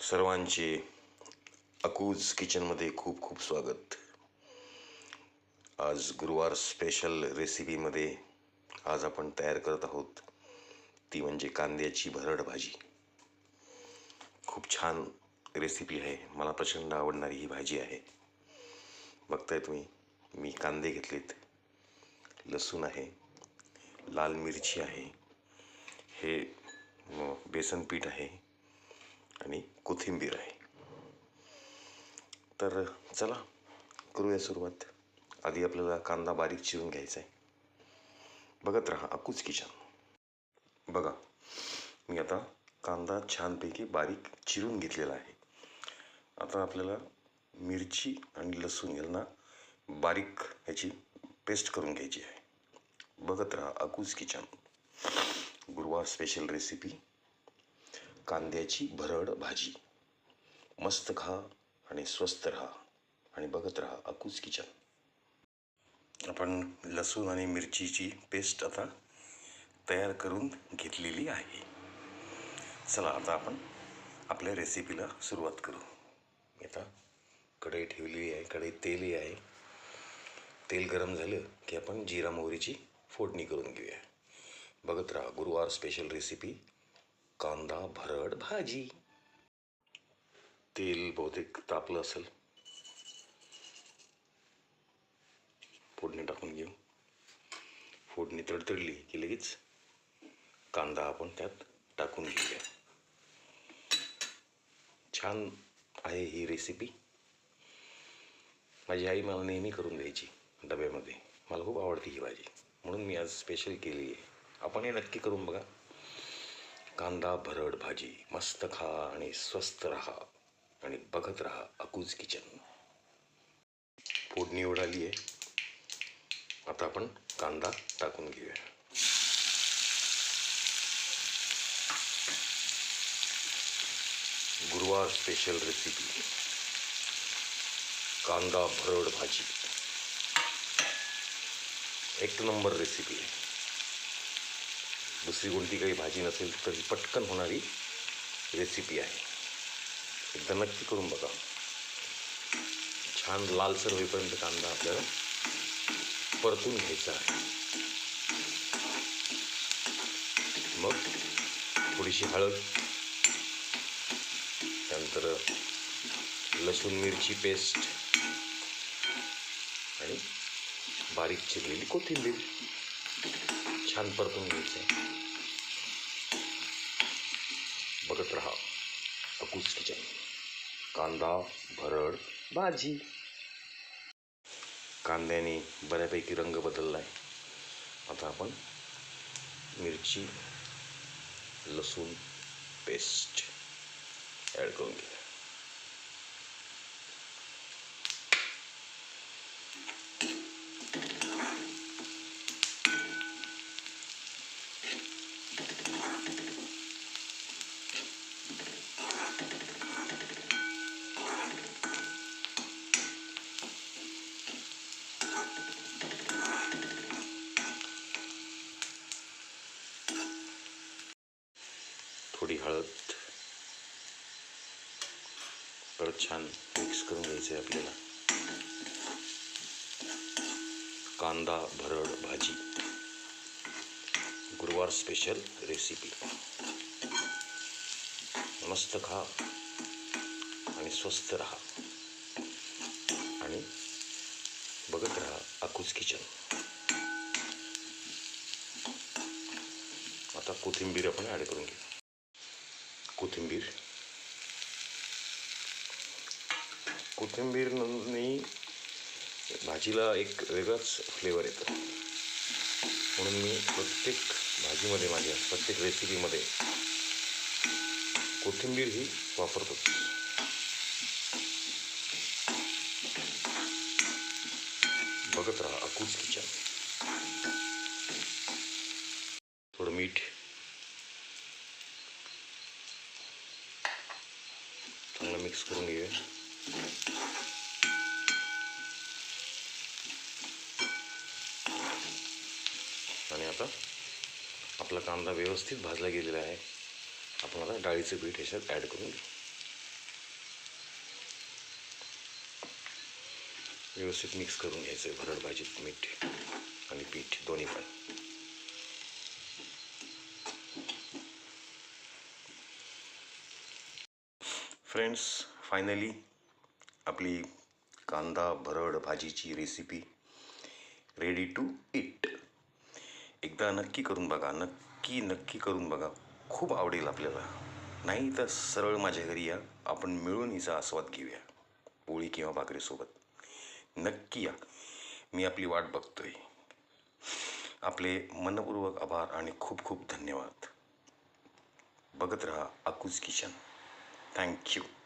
सर्वांचे अकूज किचनमध्ये खूप खूप स्वागत. आज गुरुवार स्पेशल रेसिपीमध्ये आज आपण तयार करत आहोत. ती म्हणजे कांद्याची भरड भाजी. खूप छान रेसिपी आहे. मला प्रचंड आवडणारी ही भाजी आहे. बघताय तुम्ही मी कांदे घेतलेत. लसूण आहे. लाल मिरची आहे. हे बेसन पीठ आहे. आणि कोथिंबीर आहे. तर चला करूया सुरुवात. आधी आपल्याला कांदा बारीक चिरून घ्यायचा आहे बघत राहा अकूच किचन. बघा मी आता कांदा छानपैकी बारीक चिरून घेतलेला आहे. आता आपल्याला मिरची आणि लसूण यांना बारीक ह्याची पेस्ट करून घ्यायची आहे. बघत राहा अकूज किचन. गुरुवार स्पेशल रेसिपी कांद्याची भरड भाजी. मस्त खा आणि स्वस्त राहा आणि बघत राहा अकूज किचन. आपण लसूण आणि मिरचीची पेस्ट आता तयार करून घेतलेली आहे. चला आता आपण आपल्या रेसिपीला सुरुवात करू. मी आता कढई ठेवलेली आहे कढई तेलही आहे. तेल गरम झालं की आपण जिरा मोहरीची फोडणी करून घेऊया. बघत राहा गुरुवार स्पेशल रेसिपी कांदा भरड भाजी. तेल बहुतेक तापलं असेल. फोडणी टाकून घेऊ. फोडणी तडतडली की लगेच कांदा आपण त्यात टाकून घेऊया. छान आहे ही रेसिपी माझी आई मला नेहमी करून द्यायची डब्यामध्ये. मला खूप आवडते ही भाजी. म्हणून मी आज स्पेशल केली आहे. आपण हे नक्की करून बघा. कांदा भरड भाजी मस्त खा आणि स्वस्त राहा आणि बघत राहा अकूज किचन. फोडणी उडाली आहे. आता आपण कांदा टाकून घेऊया. गुरुवार स्पेशल रेसिपी कांदा भरड भाजी. एक नंबर रेसिपी आहे दुसरी कोणती काही भाजी नसेल तर ही पटकन होणारी रेसिपी आहे. एकदा नक्की करून बघा. छान लालसर होईपर्यंत कांदा आपल्याला परतून घ्यायचा आहे. मग थोडीशी हळद त्यानंतर लसूण मिरची पेस्ट आणि बारीक चिरलेली कोथिंबीर. छान परतून घ्यायचं करत राहा. अकूस किचन कांदा भरड भाजी. कांद्याने बऱ्यापैकी रंग बदलला आहे आता आपण मिरची लसूण पेस्ट ॲड करून घेऊया. थोडी हळद परत छान मिक्स करून घ्यायचं आहे आपल्याला. कांदा भरड भाजी. गुरुवार स्पेशल रेसिपी मस्त खा आणि स्वस्त राहा. आणि बघत राहा अकूज किचन. आता कोथिंबीर आपण ॲड करून घेऊ. कोथिंबीर. कोथिंबीरने भाजीला एक वेगळाच फ्लेवर येतो. म्हणून मी प्रत्येक भाजीमध्ये माझ्या प्रत्येक रेसिपीमध्ये कोथिंबीर ही वापरतो. बघत राहा अकूज किचन मिक्स करून घेऊया आणि आता आपला कांदा व्यवस्थित भाजला गेलेला आहे. आपण आता डाळीचं पीठ ह्याच्यात ॲड करून घेऊ. व्यवस्थित मिक्स करून घ्यायचं आहे भरड भाजीत मीठ आणि पीठ दोन्ही पण फ्रेंड्स फायनली आपली कांदा भरड भाजीची रेसिपी रेडी टू इट एकदा नक्की करून बघा नक्की नक्की करून बघा. खूप आवडेल आपल्याला. नाही तर सरळ माझ्या घरी या. आपण मिळून हिचा आस्वाद घेऊया. पोळी किंवा भाकरीसोबत नक्की या. मी आपली वाट बघतोय. आपले मनपूर्वक आभार आणि खूप खूप धन्यवाद. बघत रहा अकूज किचन. Thank you.